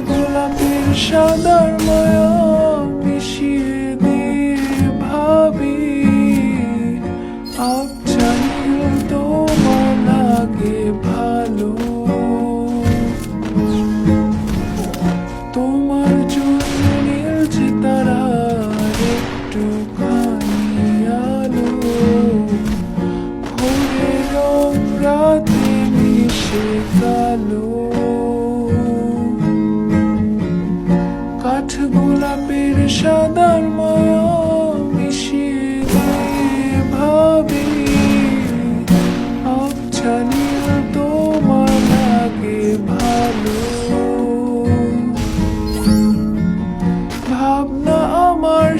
গোলাপের সাদার মায়া মিশিয়ে দিয়ে ভাবি। আবচানিও তোমার লাগে ভালো। তোমার সাদার মায়া মিশিয়ে দিয়ে ভাবি আবছানিয়া তোমার লাগে ভালো ভাবনা আমার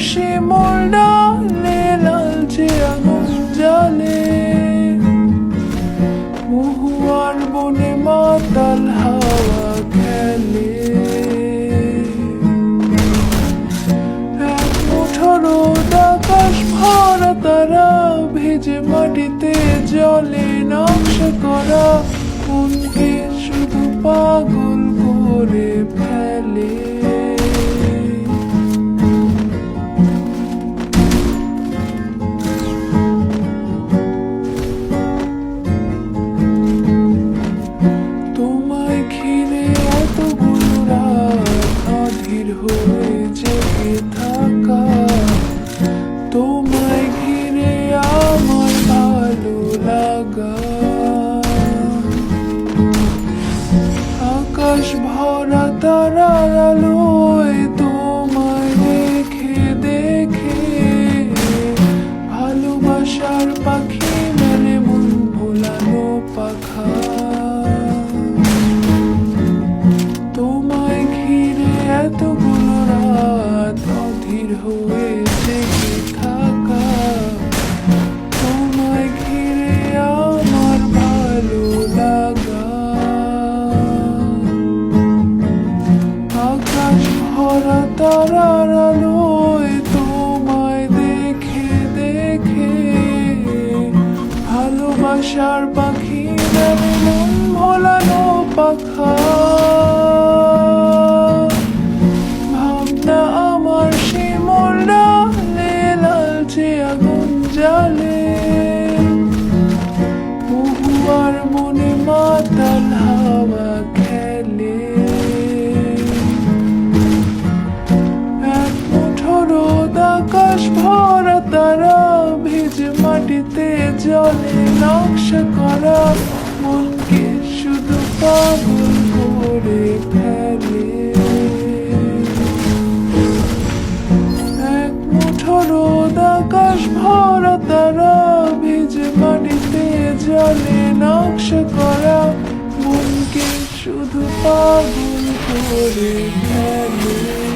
মোর ডালে লালচে আগুন জালে মহুয়ার বনে মাতাল হাওয়া মাটিতে জলে নকশা করা শুধু পাগল করে ফেলে। ভরা তারার দেখে ভালোবাসার পাখি মন পাখা। তোমায় ঘিরে এতগুলো রাত অধীর হয়ে তারার আলোয় তোমায় দেখে দেখে ভালোবাসার পাখি মন ভোলানো মাটিতে জলে নকশা করা, মনকে শুধু পাগল করে ফেলে। এক মুঠো রোদ আকাশ ভরা তারা, ভেজে মাটিতে জলে নকশা করা, মনকে শুধু পাগল করে ফেলে।